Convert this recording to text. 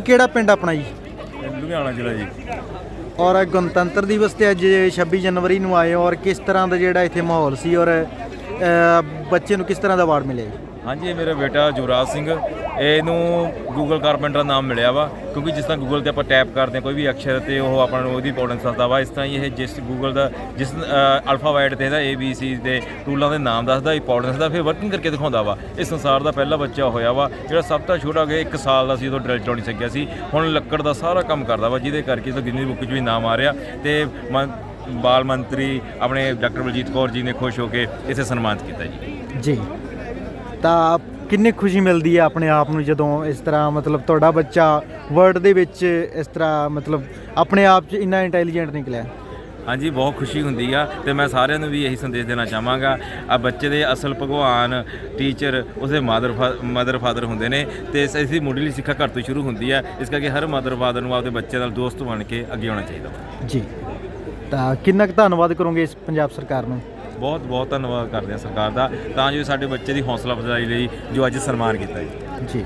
ਕਿਹੜਾ ਪਿੰਡ ਆਪਣਾ ਜੀ? ਲੁਧਿਆਣਾ ਜ਼ਿਲ੍ਹਾ ਜੀ। ਔਰ ਗਣਤੰਤਰ ਦਿਵਸ ਤੇ ਅੱਜ 26 ਜਨਵਰੀ ਨੂੰ ਆਏ ਔਰ ਕਿਸ ਤਰ੍ਹਾਂ ਦਾ ਜਿਹੜਾ ਇੱਥੇ ਮਾਹੌਲ ਸੀ ਔਰ ਬੱਚੇ ਨੂੰ ਕਿਸ ਤਰ੍ਹਾਂ ਦਾ ਅਵਾਰਡ ਮਿਲਿਆ ਜੀ? ਹਾਂਜੀ ਇਹ ਮੇਰਾ ਬੇਟਾ ਯੁਵਰਾਜ ਸਿੰਘ। ਇਹਨੂੰ ਗੂਗਲ ਕਾਰਪੈਂਟਰ ਦਾ ਨਾਮ ਮਿਲਿਆ ਵਾ, ਕਿਉਂਕਿ ਜਿਸ ਤਰ੍ਹਾਂ ਗੂਗਲ ਤੇ ਆਪਾਂ ਟੈਪ ਕਰਦੇ ਹਾਂ, ਕੋਈ ਵੀ ਅਕਸ਼ਰ ਤੇ ਉਹ ਆਪਾਂ ਨੂੰ ਉਹਦੀ ਇੰਪੋਰਟੈਂਸ ਦੱਸਦਾ ਵਾ, ਇਸ ਤਰ੍ਹਾਂ ਹੀ ਇਹ ਜਿਸ ਗੂਗਲ ਦਾ, ਜਿਸ ਅਲਫਾਬੈਟ ਤੇ ਇਹਦਾ ਏ ਬੀ ਸੀ ਦੇ ਟੂਲਾਂ ਦੇ ਨਾਮ ਦੱਸਦਾ ਇੰਪੋਰਟੈਂਸ ਦਾ ਫਿਰ ਵਰਕਿੰਗ ਕਰਕੇ ਦਿਖਾਉਂਦਾ ਵਾ। ਇਹ ਸੰਸਾਰ ਦਾ ਪਹਿਲਾ ਬੱਚਾ ਹੋਇਆ ਵਾ, ਜਿਹੜਾ ਸਭ ਤੋਂ ਛੋਟਾ ਹੋ ਗਿਆ 1 ਸਾਲ ਦਾ ਸੀ, ਉਦੋਂ ਡਰਿਲ ਚਲਾਉਣੀ ਸਿੱਖਿਆ ਸੀ। ਹੁਣ ਲੱਕੜ ਦਾ ਸਾਰਾ ਕੰਮ ਕਰਦਾ ਵਾ, ਜਿਹਦੇ ਕਰਕੇ ਇਸ ਗਿਨੀ ਬੁੱਕ 'ਚ ਵੀ ਨਾਮ ਆ ਰਿਹਾ ਤੇ ਮੰ- ਬਾਲ ਮੰਤਰੀ ਆਪਣੇ ਡਾਕਟਰ ਬਲਜੀਤ ਕੌਰ ਜੀ ਨੇ ਖੁਸ਼ ਹੋ ਕੇ ਇਸੇ ਸਨਮਾਨਿਤ ਕੀਤਾ ਜੀ। ਜੀ। ਤਾਂ ਕਿੰਨੀ ਖੁਸ਼ੀ ਮਿਲਦੀ ਹੈ ਆਪਣੇ ਆਪ ਨੂੰ ਜਦੋਂ ਇਸ ਤਰ੍ਹਾਂ ਮਤਲਬ ਤੁਹਾਡਾ ਬੱਚਾ ਵਰਲਡ ਦੇ ਵਿੱਚ ਇਸ ਤਰ੍ਹਾਂ ਮਤਲਬ ਆਪਣੇ ਆਪ 'ਚ ਇੰਨਾ ਇੰਟੈਲੀਜੈਂਟ ਨਿਕਲਿਆ? ਹਾਂਜੀ ਬਹੁਤ ਖੁਸ਼ੀ ਹੁੰਦੀ ਆ ਤੇ ਮੈਂ ਸਾਰਿਆਂ ਨੂੰ ਵੀ ਇਹੀ ਸੰਦੇਸ਼ ਦੇਣਾ ਚਾਹਾਂਗਾ। ਆ ਬੱਚੇ ਦੇ ਅਸਲ ਭਗਵਾਨ ਟੀਚਰ ਉਸਦੇ ਮਦਰ ਮਦਰ ਫਾਦਰ ਹੁੰਦੇ ਨੇ ਤੇ ਇਸ ਦੀ ਮੁੱਢਲੀ ਸਿੱਖਿਆ ਘਰ ਤੋਂ ਸ਼ੁਰੂ ਹੁੰਦੀ ਆ। ਇਸ ਕਰਕੇ ਹਰ ਮਦਰ ਫਾਦਰ ਨੂੰ ਆਪਦੇ ਬੱਚੇ ਨਾਲ ਦੋਸਤ ਬਣ ਕੇ ਅੱਗੇ ਆਉਣਾ ਚਾਹੀਦਾ। ਜੀ। ਤਾਂ ਕਿੰਨਾ ਕੁ ਧੰਨਵਾਦ ਕਰੋਗੇ ਇਸ ਪੰਜਾਬ ਸਰਕਾਰ ਨੂੰ? ਬਹੁਤ ਬਹੁਤ ਧੰਨਵਾਦ ਕਰਦੇ ਹਾਂ ਸਰਕਾਰ ਦਾ ਤਾਂ ਜੋ ਸਾਡੇ ਬੱਚੇ ਦੀ ਹੌਸਲਾ ਅਫਜ਼ਾਈ ਲਈ ਜੋ ਅੱਜ ਸਨਮਾਨ ਕੀਤਾ ਜੀ। ਜੀ।